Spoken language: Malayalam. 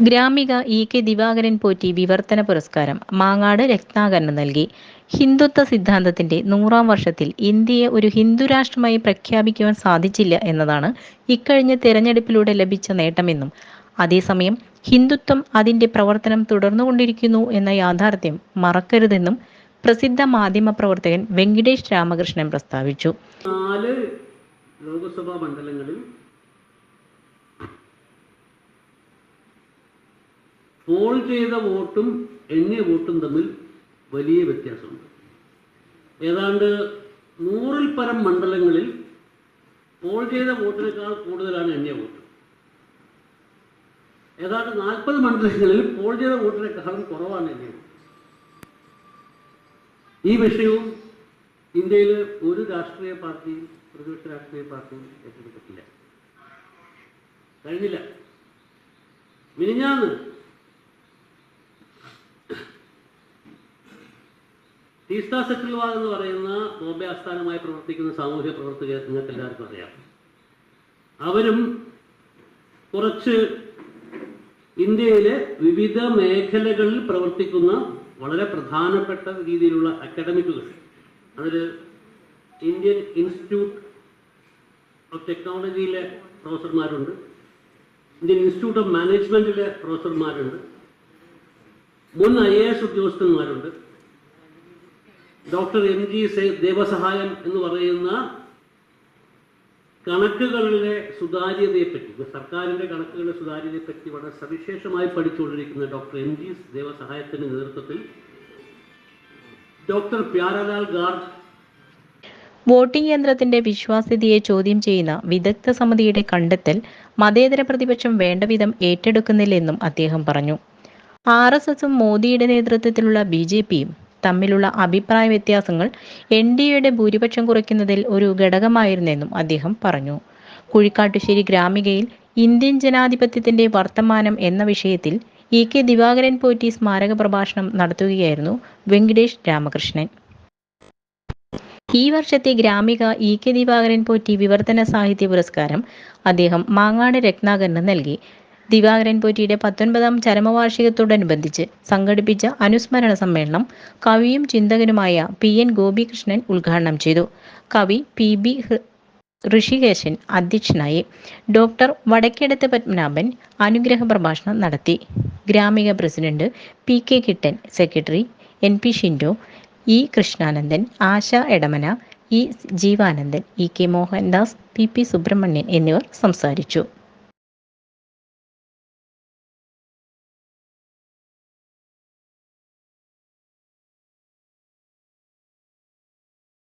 ഗ്രാമിക ഇ കെ ദിവാകരൻ പോറ്റി വിവർത്തന പുരസ്കാരം മാങ്ങാട് രത്നാകരന് നൽകി. ഹിന്ദുത്വ സിദ്ധാന്തത്തിന്റെ നൂറാം വർഷത്തിൽ ഇന്ത്യയെ ഒരു ഹിന്ദു രാഷ്ട്രമായി പ്രഖ്യാപിക്കുവാൻ സാധിച്ചില്ല എന്നതാണ് ഇക്കഴിഞ്ഞ തെരഞ്ഞെടുപ്പിലൂടെ ലഭിച്ച നേട്ടമെന്നും അതേസമയം ഹിന്ദുത്വം അതിന്റെ പ്രവർത്തനം തുടർന്നുകൊണ്ടിരിക്കുന്നു എന്ന യാഥാർത്ഥ്യം മറക്കരുതെന്നും പ്രസിദ്ധ മാധ്യമ പ്രവർത്തകൻ വെങ്കിടേഷ് രാമകൃഷ്ണൻ പ്രസ്താവിച്ചു. നാല് ലോക്സഭാ മണ്ഡലങ്ങളിൽ പോൾ ചെയ്ത വോട്ടും എണ്ണിയ വോട്ടും തമ്മിൽ വലിയ വ്യത്യാസമുണ്ട്. ഏതാണ്ട് നൂറിൽ പരം മണ്ഡലങ്ങളിൽ പോൾ ചെയ്ത വോട്ടിനേക്കാൾ കൂടുതലാണ് എണ്ണിയ വോട്ട്. ഏതാണ്ട് നാൽപ്പത് മണ്ഡലങ്ങളിൽ പോൾ ചെയ്ത വോട്ടിനേക്കാളും കുറവാണ് എണ്ണിയ വോട്ട്. ഈ വിഷയവും ഇന്ത്യയിൽ ഒരു രാഷ്ട്രീയ പാർട്ടിയും പ്രതിപക്ഷ രാഷ്ട്രീയ പാർട്ടിയും ഏറ്റെടുത്തിട്ടില്ല. കഴിഞ്ഞില്ല. മിനിഞ്ഞാന്ന് തീസ്ത സെറ്റിൽവാദ് എന്ന് പറയുന്ന ബോംബെ ആസ്ഥാനമായി പ്രവർത്തിക്കുന്ന സാമൂഹ്യ പ്രവർത്തകർ നിങ്ങൾക്ക് എല്ലാവർക്കും അറിയാം. അവരും കുറച്ച് ഇന്ത്യയിലെ വിവിധ മേഖലകളിൽ പ്രവർത്തിക്കുന്ന വളരെ പ്രധാനപ്പെട്ട രീതിയിലുള്ള അക്കാഡമിക്കുകൾ അതിൽ ഇന്ത്യൻ ഇൻസ്റ്റിറ്റ്യൂട്ട് ഓഫ് ടെക്നോളജിയിലെ പ്രൊഫസർമാരുണ്ട്. ഇന്ത്യൻ ഇൻസ്റ്റിറ്റ്യൂട്ട് ഓഫ് മാനേജ്മെന്റിലെ പ്രൊഫസർമാരുണ്ട്. മുൻ ഐ എ എസ് ഉദ്യോഗസ്ഥന്മാരുണ്ട്. ഡോക്ടർ എം ജി ദേവസഹായം എന്ന് പറയുന്ന കണക്കുകളിലെ സുതാര്യതയെപ്പറ്റി സർക്കാരിന്റെ കണക്കുകളുടെ സുതാര്യതയെപ്പറ്റി വളരെ സവിശേഷമായി പഠിച്ചുകൊണ്ടിരിക്കുന്ന ഡോക്ടർ എം ജി ദേവസഹായത്തിന്റെ നേതൃത്വത്തിൽ ഡോക്ടർ പ്യാരലാൽ ഗാർഗ് വോട്ടിംഗ് യന്ത്രത്തിന്റെ വിശ്വാസ്യതയെ ചോദ്യം ചെയ്യുന്ന വിദഗ്ധ സമിതിയുടെ കണ്ടെത്തൽ മതേതര പ്രതിപക്ഷം വേണ്ടവിധം ഏറ്റെടുക്കുന്നില്ലെന്നും അദ്ദേഹം പറഞ്ഞു. ആർ എസ് എസും മോദിയുടെ നേതൃത്വത്തിലുള്ള ബി ജെ പിയും തമ്മിലുള്ള അഭിപ്രായ വ്യത്യാസങ്ങൾ എൻ ഡി എയുടെ ഭൂരിപക്ഷം കുറയ്ക്കുന്നതിൽ ഒരു ഘടകമായിരുന്നെന്നും അദ്ദേഹം പറഞ്ഞു. കുഴിക്കാട്ടുശ്ശേരി ഗ്രാമികയിൽ ഇന്ത്യൻ ജനാധിപത്യത്തിന്റെ വർത്തമാനം എന്ന വിഷയത്തിൽ ഇ കെ ദിവാകരൻ പോറ്റി സ്മാരക പ്രഭാഷണം നടത്തുകയായിരുന്നു വെങ്കിടേഷ് രാമകൃഷ്ണൻ. ഈ വർഷത്തെ ഗ്രാമിക ഇ കെ ദിവാകരൻ പോറ്റി വിവർത്തന സാഹിത്യ പുരസ്കാരം അദ്ദേഹം മാങ്ങാട് രത്നാകരന് നൽകി. ദിവാകരൻ പോറ്റിയുടെ പത്തൊൻപതാം ചരമവാർഷികത്തോടനുബന്ധിച്ച് സംഘടിപ്പിച്ച അനുസ്മരണ സമ്മേളനം കവിയും ചിന്തകനുമായ പി എൻ ഗോപികൃഷ്ണൻ ഉദ്ഘാടനം ചെയ്തു. കവി പി ബി ഋഷികേശൻ അധ്യക്ഷനായി. ഡോക്ടർ വടക്കേടത്ത് പത്മനാഭൻ അനുഗ്രഹ പ്രഭാഷണം നടത്തി. Gramika president P K Kittan secretary N P Shindo E Krishnanandan Asha Edamana E Jeevanandan E K Mohandas P P Subrahmanyan എന്നിവർ സംസാരിച്ചു.